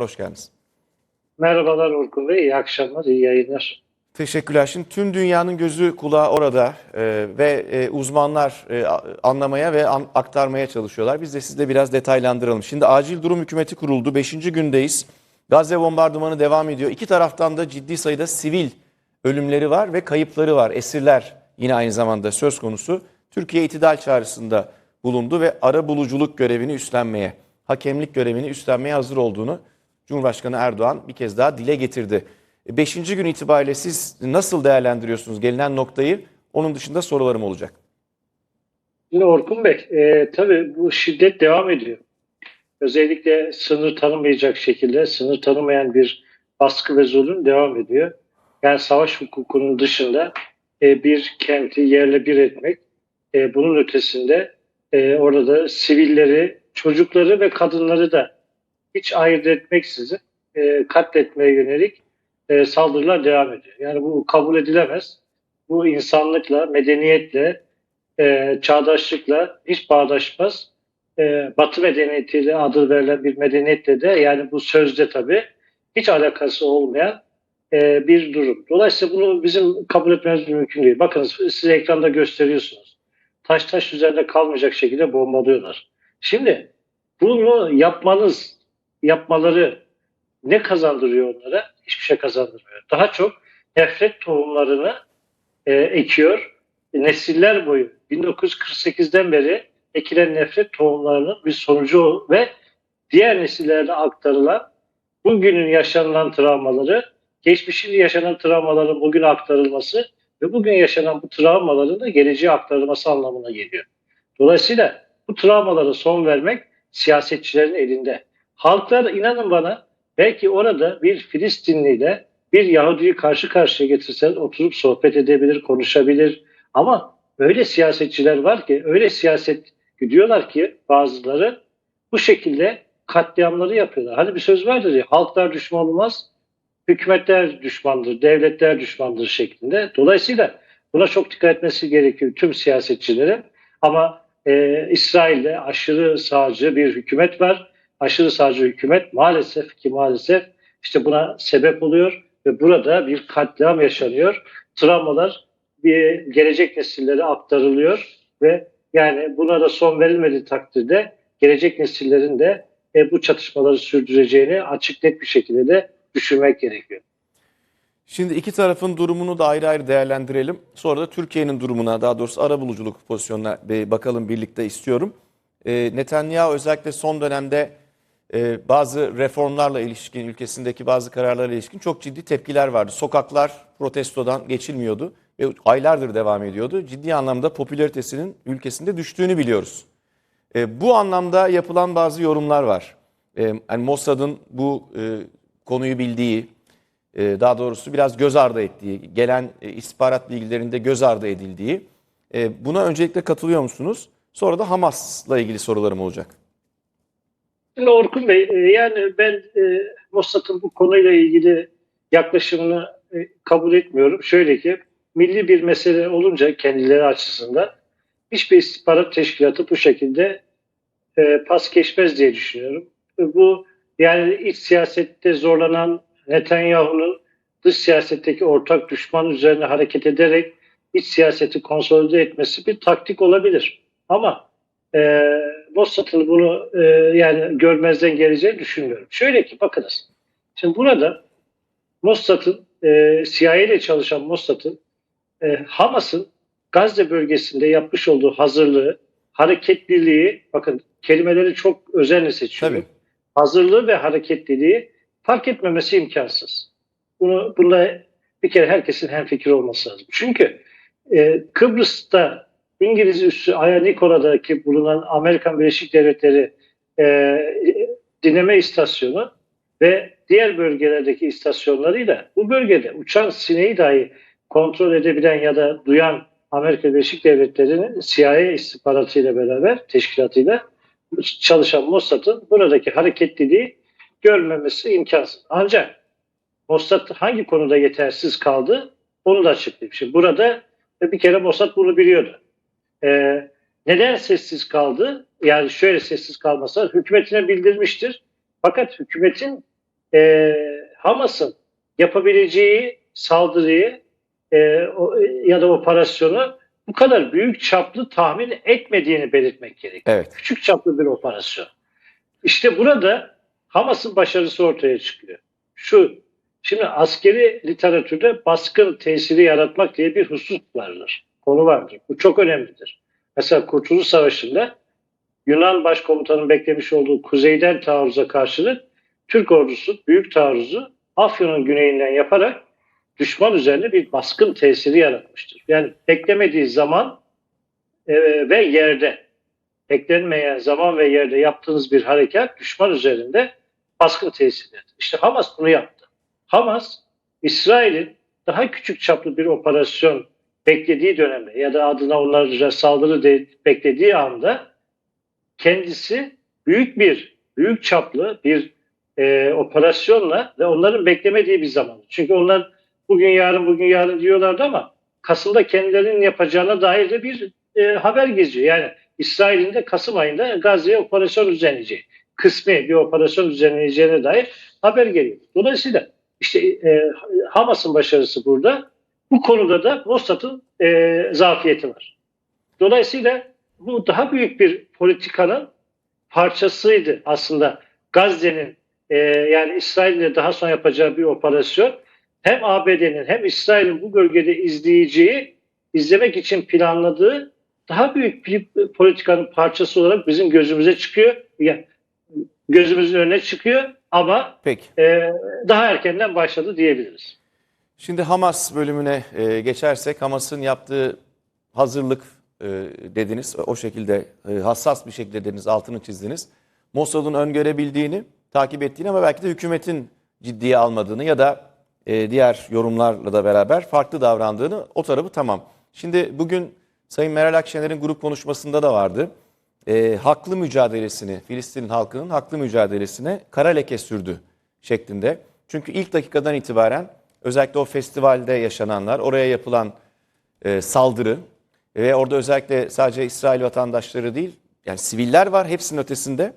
Hoş geldiniz. Merhabalar Orkun Bey, iyi akşamlar, iyi yayınlar. Teşekkürler. Şimdi tüm dünyanın gözü kulağı orada e, ve e, uzmanlar e, anlamaya ve an- aktarmaya çalışıyorlar. Biz de sizle biraz detaylandıralım. Şimdi acil durum hükümeti kuruldu. Beşinci gündeyiz. Gazze bombardımanı devam ediyor. İki taraftan da ciddi sayıda sivil ölümleri var ve kayıpları var. Esirler yine aynı zamanda söz konusu. Türkiye itidal çağrısında bulundu ve ara buluculuk görevini üstlenmeye, hakemlik görevini üstlenmeye hazır olduğunu Cumhurbaşkanı Erdoğan bir kez daha dile getirdi. Beşinci gün itibariyle siz nasıl değerlendiriyorsunuz gelinen noktayı? Onun dışında sorularım olacak. Şimdi Orkun Bey, e, tabii bu şiddet devam ediyor. Özellikle sınır tanımayacak şekilde, sınır tanımayan bir baskı ve zulüm devam ediyor. Yani savaş hukukunun dışında e, bir kenti yerle bir etmek, e, bunun ötesinde e, orada da sivilleri, çocukları ve kadınları da hiç ayırt etmeksizin e, katletmeye yönelik e, saldırılar devam ediyor. Yani bu kabul edilemez. Bu insanlıkla, medeniyetle, e, çağdaşlıkla hiç bağdaşmaz. E, Batı medeniyetiyle adı verilen bir medeniyetle de yani bu sözde tabii hiç alakası olmayan e, bir durum. Dolayısıyla bunu bizim kabul etmemiz mümkün değil. Bakınız size ekranda gösteriyorsunuz. Taş taş üzerinde kalmayacak şekilde bombalıyorlar. Şimdi bunu yapmanız, yapmaları ne kazandırıyor onlara? Hiçbir şey kazandırmıyor. Daha çok nefret tohumlarını e, ekiyor. Nesiller boyu 1948'den beri ekilen nefret tohumlarının bir sonucu ve diğer nesillerde aktarılan bugünün yaşanılan travmaları, geçmişin yaşanan travmaların bugün aktarılması ve bugün yaşanan bu travmaların da geleceğe aktarılması anlamına geliyor. Dolayısıyla bu travmalara son vermek siyasetçilerin elinde. Halklar inanın bana belki orada bir Filistinliyle bir Yahudi'yi karşı karşıya getirseniz oturup sohbet edebilir, konuşabilir. Ama öyle siyasetçiler var ki, öyle siyaset gidiyorlar ki bazıları bu şekilde katliamları yapıyorlar. Hani bir söz vardır ya, halklar düşman olmaz, hükümetler düşmandır, devletler düşmandır şeklinde. Dolayısıyla buna çok dikkat etmesi gerekiyor tüm siyasetçilerin. Ama e, İsrail'de aşırı sağcı bir hükümet var. Aşırı sağcı hükümet maalesef ki maalesef işte buna sebep oluyor ve burada bir katliam yaşanıyor. Travmalar bir gelecek nesillere aktarılıyor ve yani buna da son verilmediği takdirde gelecek nesillerin de e, bu çatışmaları sürdüreceğini açık net bir şekilde de düşünmek gerekiyor. Şimdi iki tarafın durumunu da ayrı ayrı değerlendirelim. Sonra da Türkiye'nin durumuna daha doğrusu arabuluculuk pozisyonuna bakalım birlikte istiyorum. Ee, Netanyahu özellikle son dönemde e, bazı reformlarla ilişkin, ülkesindeki bazı kararlarla ilişkin çok ciddi tepkiler vardı. Sokaklar protestodan geçilmiyordu ve aylardır devam ediyordu. Ciddi anlamda popülaritesinin ülkesinde düştüğünü biliyoruz. E, bu anlamda yapılan bazı yorumlar var. E, yani Mossad'ın bu e, konuyu bildiği, e, daha doğrusu biraz göz ardı ettiği, gelen e, istihbarat bilgilerinde göz ardı edildiği. E, buna öncelikle katılıyor musunuz? Sonra da Hamas'la ilgili sorularım olacak. Şimdi Orkun Bey, e, yani ben e, Mossad'ın bu konuyla ilgili yaklaşımını e, kabul etmiyorum. Şöyle ki, milli bir mesele olunca kendileri açısından hiçbir istihbarat teşkilatı bu şekilde e, pas geçmez diye düşünüyorum. E, bu yani iç siyasette zorlanan Netanyahu'nun dış siyasetteki ortak düşman üzerine hareket ederek iç siyaseti konsolide etmesi bir taktik olabilir. Ama e, Mossad'ın bunu e, yani görmezden geleceğini düşünmüyorum. Şöyle ki bakınız. Şimdi burada Mossad'ın e, CIA ile çalışan Mossad'ın e, Hamas'ın Gazze bölgesinde yapmış olduğu hazırlığı, hareketliliği, bakın kelimeleri çok özenle seçiyorum. Tabii. Hazırlığı ve hareketliliği fark etmemesi imkansız. Bunu bunda bir kere herkesin hemfikir olması lazım. Çünkü e, Kıbrıs'ta İngiliz üssü Aya Nikola'daki bulunan Amerikan Birleşik Devletleri e, dinleme istasyonu ve diğer bölgelerdeki istasyonlarıyla bu bölgede uçan sineği dahi kontrol edebilen ya da duyan Amerika Birleşik Devletleri'nin CIA istihbaratıyla beraber teşkilatıyla çalışan Mossad'ın buradaki hareketliliği görmemesi imkansız. Ancak Mossad hangi konuda yetersiz kaldı onu da açıklayayım. Şimdi burada bir kere Mossad bunu biliyordu. Ee, neden sessiz kaldı? Yani şöyle sessiz kalmasa hükümetine bildirmiştir. Fakat hükümetin e, Hamas'ın yapabileceği saldırıyı e, o, ya da operasyonu bu kadar büyük çaplı tahmin etmediğini belirtmek gerekiyor. Evet. Küçük çaplı bir operasyon. İşte burada Hamas'ın başarısı ortaya çıkıyor. Şu, şimdi askeri literatürde baskın tesiri yaratmak diye bir husus vardır. Konu vardır. Bu çok önemlidir. Mesela Kurtuluş Savaşı'nda Yunan başkomutanın beklemiş olduğu kuzeyden taarruza karşılık Türk ordusu büyük taarruzu Afyon'un güneyinden yaparak düşman üzerinde bir baskın tesiri yaratmıştır. Yani beklemediği zaman e, ve yerde beklenmeyen zaman ve yerde yaptığınız bir harekat düşman üzerinde baskın tesiridir. İşte Hamas bunu yaptı. Hamas İsrail'in daha küçük çaplı bir operasyon beklediği dönemde ya da adına onlara saldırı de, beklediği anda kendisi büyük bir büyük çaplı bir e, operasyonla ve onların beklemediği bir zaman. Çünkü onlar bugün yarın bugün yarın diyorlardı ama Kasım'da kendilerinin yapacağına dair de bir e, haber geziyor. Yani İsrail'in de Kasım ayında Gazze'ye operasyon düzenleyeceği, kısmi bir operasyon düzenleyeceğine dair haber geliyor. Dolayısıyla işte e, Hamas'ın başarısı burada. Bu konuda da Mossad'ın e, zafiyeti var. Dolayısıyla bu daha büyük bir politikanın parçasıydı aslında Gazze'nin e, yani İsrail'le daha sonra yapacağı bir operasyon hem ABD'nin hem İsrail'in bu bölgede izleyeceği, izlemek için planladığı daha büyük bir politikanın parçası olarak bizim gözümüze çıkıyor. Yani gözümüzün önüne çıkıyor ama Peki. e, daha erkenden başladı diyebiliriz. Şimdi Hamas bölümüne e, geçersek Hamas'ın yaptığı hazırlık e, dediniz. O şekilde e, hassas bir şekilde dediniz, altını çizdiniz. Mossad'ın öngörebildiğini, takip ettiğini ama belki de hükümetin ciddiye almadığını ya da e, diğer yorumlarla da beraber farklı davrandığını o tarafı tamam. Şimdi bugün Sayın Meral Akşener'in grup konuşmasında da vardı. E, haklı mücadelesini, Filistin halkının haklı mücadelesine kara leke sürdü şeklinde. Çünkü ilk dakikadan itibaren özellikle o festivalde yaşananlar, oraya yapılan e, saldırı ve orada özellikle sadece İsrail vatandaşları değil, yani siviller var hepsinin ötesinde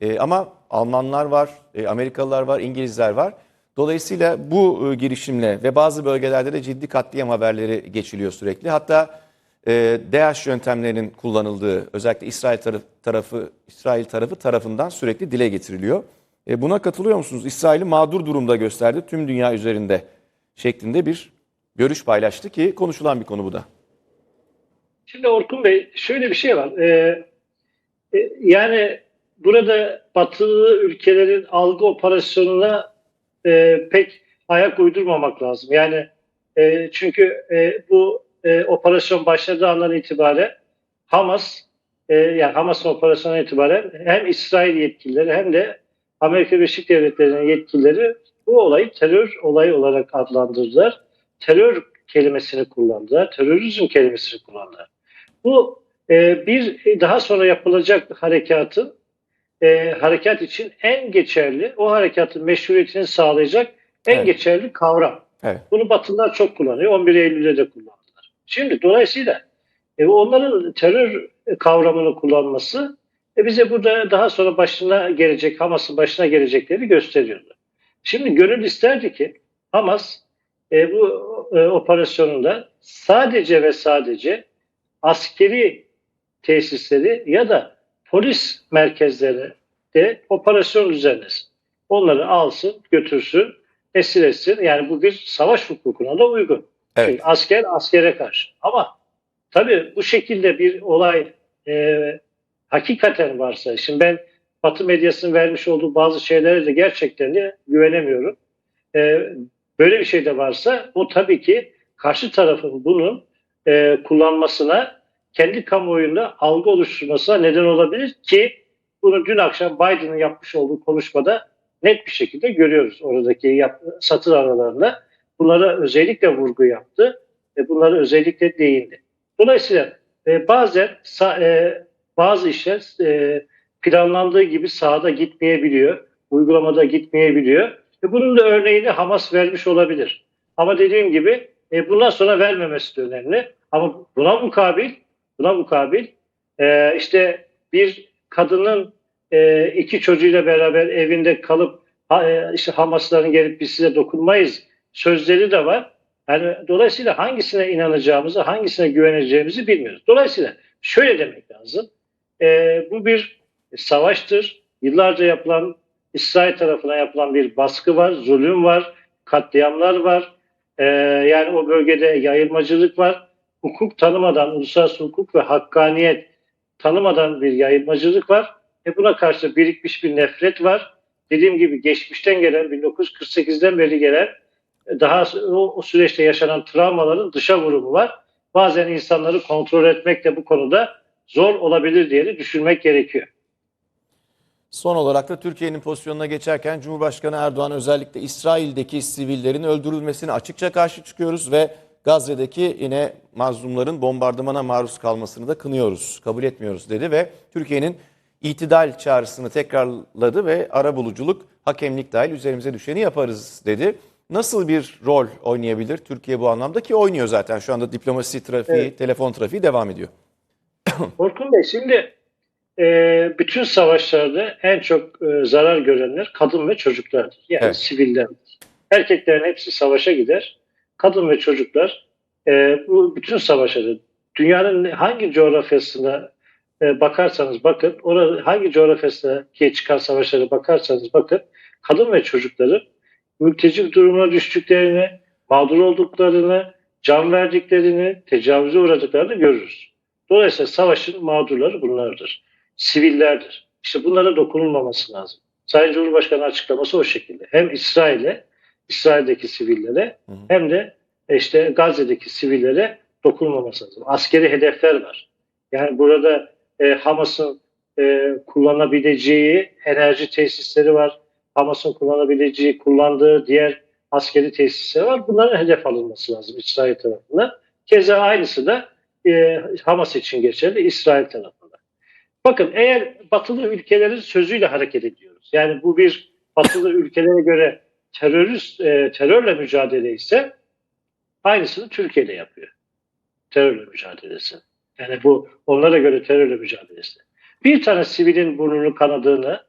E, ama Almanlar var, e, Amerikalılar var, İngilizler var. Dolayısıyla bu e, girişimle ve bazı bölgelerde de ciddi katliam haberleri geçiliyor sürekli. Hatta e, DH yöntemlerinin kullanıldığı özellikle İsrail tarafı, tarafı İsrail tarafı tarafından sürekli dile getiriliyor. E, buna katılıyor musunuz? İsrail'i mağdur durumda gösterdi tüm dünya üzerinde şeklinde bir görüş paylaştı ki konuşulan bir konu bu da. Şimdi Orkun Bey şöyle bir şey var. Ee, e, yani burada batılı ülkelerin algı operasyonuna e, pek ayak uydurmamak lazım. Yani e, çünkü e, bu e, operasyon başladığı andan itibaren Hamas e, yani Hamas'ın operasyonuna itibaren hem İsrail yetkilileri hem de Amerika Birleşik Devletleri'nin yetkilileri bu olayı terör olayı olarak adlandırdılar. Terör kelimesini kullandılar. Terörizm kelimesini kullandılar. Bu e, bir daha sonra yapılacak harekatın e, harekat için en geçerli, o harekatın meşruiyetini sağlayacak en Evet. geçerli kavram. Evet. Bunu Batılılar çok kullanıyor. 11 Eylül'de de kullandılar. Şimdi dolayısıyla e, onların terör kavramını kullanması e, bize burada daha sonra başına gelecek, Hamas'ın başına gelecekleri gösteriyordu. Şimdi gönül isterdi ki Hamas e, bu e, operasyonunda sadece ve sadece askeri tesisleri ya da polis merkezleri de operasyon düzenlesin. Onları alsın, götürsün, esir etsin. Yani bu bir savaş hukukuna da uygun. Evet. Çünkü asker askere karşı. Ama tabii bu şekilde bir olay e, hakikaten varsa, şimdi ben Batı medyasının vermiş olduğu bazı şeylere de gerçekten de güvenemiyorum. E, böyle bir şey de varsa o tabii ki karşı tarafın bunun e, kullanmasına kendi kamuoyunda algı oluşturmasına neden olabilir ki bunu dün akşam Biden'ın yapmış olduğu konuşmada net bir şekilde görüyoruz oradaki yap, satır aralarında. Bunlara özellikle vurgu yaptı ve bunlara özellikle değindi. Dolayısıyla e, bazen sa- e, bazı işler e, planlandığı gibi sahada gitmeyebiliyor, uygulamada gitmeyebiliyor. E, bunun da örneğini Hamas vermiş olabilir. Ama dediğim gibi e, bundan sonra vermemesi de önemli. Ama buna mukabil, buna mukabil e, işte bir kadının e, iki çocuğuyla beraber evinde kalıp ha- e, işte Hamasların gelip biz size dokunmayız sözleri de var. Yani dolayısıyla hangisine inanacağımızı, hangisine güveneceğimizi bilmiyoruz. Dolayısıyla şöyle demek lazım. E, bu bir savaştır. Yıllarca yapılan İsrail tarafına yapılan bir baskı var, zulüm var, katliamlar var. E, yani o bölgede yayılmacılık var. Hukuk tanımadan, uluslararası hukuk ve hakkaniyet tanımadan bir yayılmacılık var. E buna karşı birikmiş bir nefret var. Dediğim gibi geçmişten gelen, 1948'den beri gelen daha o, süreçte yaşanan travmaların dışa vurumu var. Bazen insanları kontrol etmek de bu konuda zor olabilir diye düşünmek gerekiyor. Son olarak da Türkiye'nin pozisyonuna geçerken Cumhurbaşkanı Erdoğan özellikle İsrail'deki sivillerin öldürülmesine açıkça karşı çıkıyoruz ve Gazze'deki yine mazlumların bombardımana maruz kalmasını da kınıyoruz, kabul etmiyoruz dedi ve Türkiye'nin itidal çağrısını tekrarladı ve arabuluculuk, hakemlik dahil üzerimize düşeni yaparız dedi. Nasıl bir rol oynayabilir Türkiye bu anlamda ki oynuyor zaten şu anda diplomasi trafiği, Evet. telefon trafiği devam ediyor. Orkun Bey şimdi e, bütün savaşlarda en çok e, zarar görenler kadın ve çocuklardır. Yani Evet. sivillerdir. Erkeklerin hepsi savaşa gider. Kadın ve çocuklar e, bu bütün savaşları dünyanın hangi coğrafyasına e, bakarsanız bakın, orada hangi coğrafyasına çıkan savaşlara bakarsanız bakın, kadın ve çocukların mülteci durumuna düştüklerini, mağdur olduklarını, can verdiklerini, tecavüze uğradıklarını görürüz. Dolayısıyla savaşın mağdurları bunlardır. Sivillerdir. İşte bunlara dokunulmaması lazım. Sayın Cumhurbaşkanı açıklaması o şekilde. Hem İsrail'e, İsrail'deki sivillere Hı hı. hem de işte Gazze'deki sivillere dokunulmaması lazım. Askeri hedefler var. Yani burada e, Hamas'ın e, kullanabileceği enerji tesisleri var. Hamas'ın kullanabileceği, kullandığı diğer askeri tesisler var. Bunların hedef alınması lazım İsrail tarafından. Keza aynısı da e, Hamas için geçerli İsrail tarafında. Bakın eğer batılı ülkelerin sözüyle hareket ediyoruz. Yani bu bir batılı ülkelere göre terörist e, terörle mücadele ise aynısını Türkiye de yapıyor. Terörle mücadelesi. Yani bu onlara göre terörle mücadelesi. Bir tane sivilin burnunu kanadığını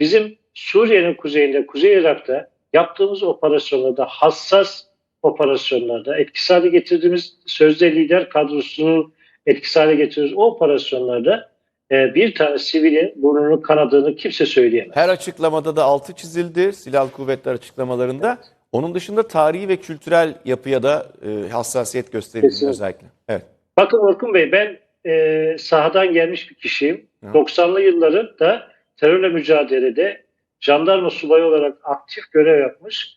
bizim Suriye'nin kuzeyinde, Kuzey Irak'ta yaptığımız operasyonlarda hassas operasyonlarda etkisiz hale getirdiğimiz sözde lider kadrosunun etkisiz hale getirdiğimiz o operasyonlarda bir tane sivilin burnunu kanadığını kimse söyleyemez. Her açıklamada da altı çizildi silahlı kuvvetler açıklamalarında. Onun dışında tarihi ve kültürel yapıya da e, hassasiyet gösterildi Kesinlikle. özellikle. Evet. Bakın Orkun Bey ben e, sahadan gelmiş bir kişiyim. Evet. 90'lı yılların da terörle mücadelede jandarma subayı olarak aktif görev yapmış.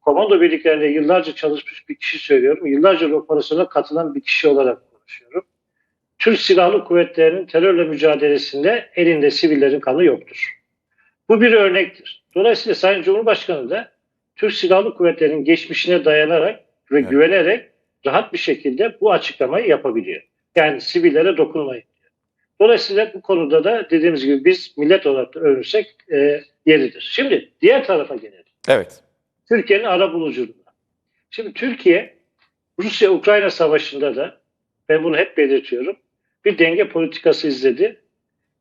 Komando birliklerinde yıllarca çalışmış bir kişi söylüyorum. Yıllarca operasyona katılan bir kişi olarak konuşuyorum. Türk Silahlı Kuvvetleri'nin terörle mücadelesinde elinde sivillerin kanı yoktur. Bu bir örnektir. Dolayısıyla Sayın Cumhurbaşkanı da Türk Silahlı Kuvvetleri'nin geçmişine dayanarak ve Evet. güvenerek rahat bir şekilde bu açıklamayı yapabiliyor. Yani sivillere dokunmayın. Dolayısıyla bu konuda da dediğimiz gibi biz millet olarak da övünsek e, yeridir. Şimdi diğer tarafa gelelim. Evet. Türkiye'nin ara buluculuğuna. Şimdi Türkiye Rusya-Ukrayna savaşında da ben bunu hep belirtiyorum. Bir denge politikası izledi.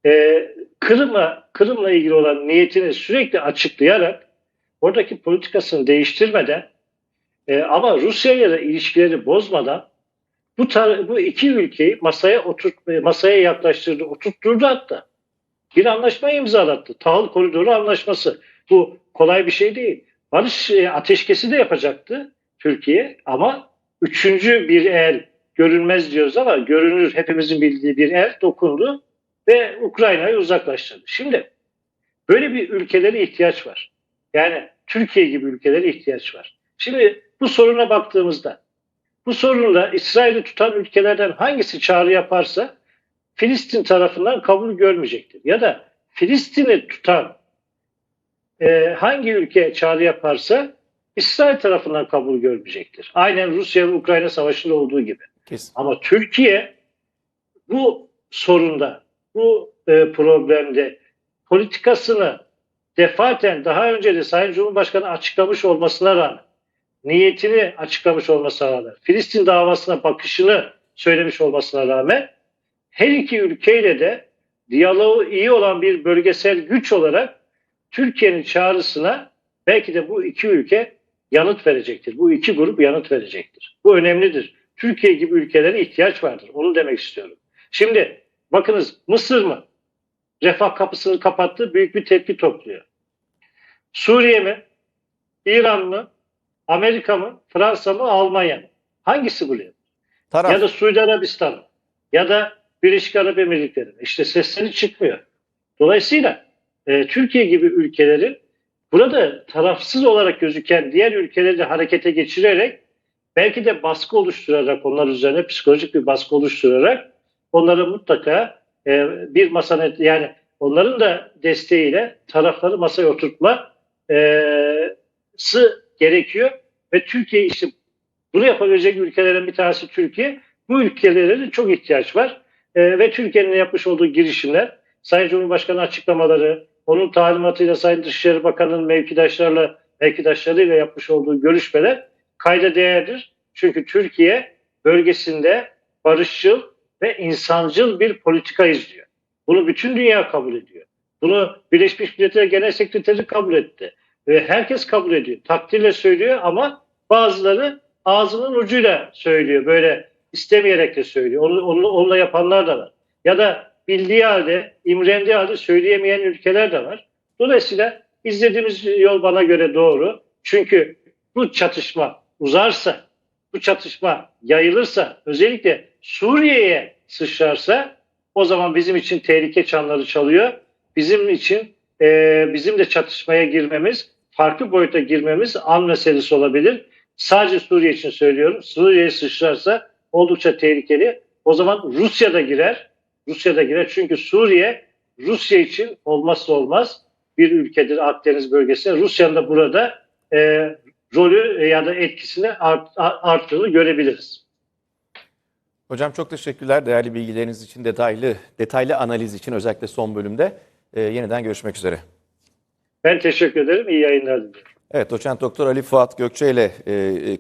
Ee, Kırım'a Kırım'la ilgili olan niyetini sürekli açıklayarak oradaki politikasını değiştirmeden e, ama Rusya ile de ilişkileri bozmadan bu tar- bu iki ülkeyi masaya oturt masaya yaklaştırdı, oturtturdu hatta. Bir anlaşma imzalattı. Tahıl Koridoru Anlaşması. Bu kolay bir şey değil. Barış e, ateşkesi de yapacaktı Türkiye ama üçüncü bir el görünmez diyoruz ama görünür hepimizin bildiği bir el dokundu ve Ukrayna'yı uzaklaştırdı. Şimdi böyle bir ülkelere ihtiyaç var. Yani Türkiye gibi ülkelere ihtiyaç var. Şimdi bu soruna baktığımızda bu sorunla İsrail'i tutan ülkelerden hangisi çağrı yaparsa Filistin tarafından kabul görmeyecektir. Ya da Filistin'i tutan e, hangi ülke çağrı yaparsa İsrail tarafından kabul görmeyecektir. Aynen Rusya ve Ukrayna savaşında olduğu gibi. Kesin. Ama Türkiye bu sorunda, bu e, problemde politikasını defaten daha önce de Sayın Cumhurbaşkanı açıklamış olmasına rağmen, niyetini açıklamış olmasına rağmen, Filistin davasına bakışını söylemiş olmasına rağmen her iki ülkeyle de diyaloğu iyi olan bir bölgesel güç olarak Türkiye'nin çağrısına belki de bu iki ülke yanıt verecektir. Bu iki grup yanıt verecektir. Bu önemlidir. Türkiye gibi ülkelere ihtiyaç vardır. Onu demek istiyorum. Şimdi bakınız Mısır mı? Refah kapısını kapattı. Büyük bir tepki topluyor. Suriye mi? İran mı? Amerika mı? Fransa mı? Almanya mı? Hangisi bu? Taraf. Ya da Suudi Arabistan mı? Ya da Birleşik Arap Emirlikleri mi? İşte sesleri çıkmıyor. Dolayısıyla e, Türkiye gibi ülkelerin burada tarafsız olarak gözüken diğer ülkeleri de harekete geçirerek belki de baskı oluşturarak onlar üzerine psikolojik bir baskı oluşturarak onları mutlaka e, bir masana yani onların da desteğiyle tarafları masaya oturtma e, gerekiyor ve Türkiye işte bunu yapabilecek ülkelerin bir tanesi Türkiye. Bu ülkelere de çok ihtiyaç var. E, ve Türkiye'nin yapmış olduğu girişimler, Sayın Cumhurbaşkanı açıklamaları, onun talimatıyla Sayın Dışişleri Bakanı'nın mevkidaşlarla, mevkidaşlarıyla yapmış olduğu görüşmeler kayda değerdir. Çünkü Türkiye bölgesinde barışçıl ve insancıl bir politika izliyor. Bunu bütün dünya kabul ediyor. Bunu Birleşmiş Milletler Genel Sekreteri kabul etti. Ve herkes kabul ediyor. Takdirle söylüyor ama bazıları ağzının ucuyla söylüyor. Böyle istemeyerek de söylüyor. Onu, onu, onunla yapanlar da var. Ya da bildiği halde, imrendiği halde söyleyemeyen ülkeler de var. Dolayısıyla izlediğimiz yol bana göre doğru. Çünkü bu çatışma uzarsa, bu çatışma yayılırsa, özellikle Suriye'ye sıçrarsa o zaman bizim için tehlike çanları çalıyor. Bizim için e, bizim de çatışmaya girmemiz, farklı boyuta girmemiz an meselesi olabilir. Sadece Suriye için söylüyorum. Suriye'ye sıçrarsa oldukça tehlikeli. O zaman Rusya da girer. Rusya da girer. Çünkü Suriye Rusya için olmazsa olmaz bir ülkedir Akdeniz bölgesinde. Rusya'nın da burada e, rolü ya da etkisini art, arttığını görebiliriz. Hocam çok teşekkürler değerli bilgileriniz için, detaylı detaylı analiz için özellikle son bölümde. Ee, yeniden görüşmek üzere. Ben teşekkür ederim. İyi yayınlar diliyorum. Evet, doçent doktor Ali Fuat Gökçe ile e, e,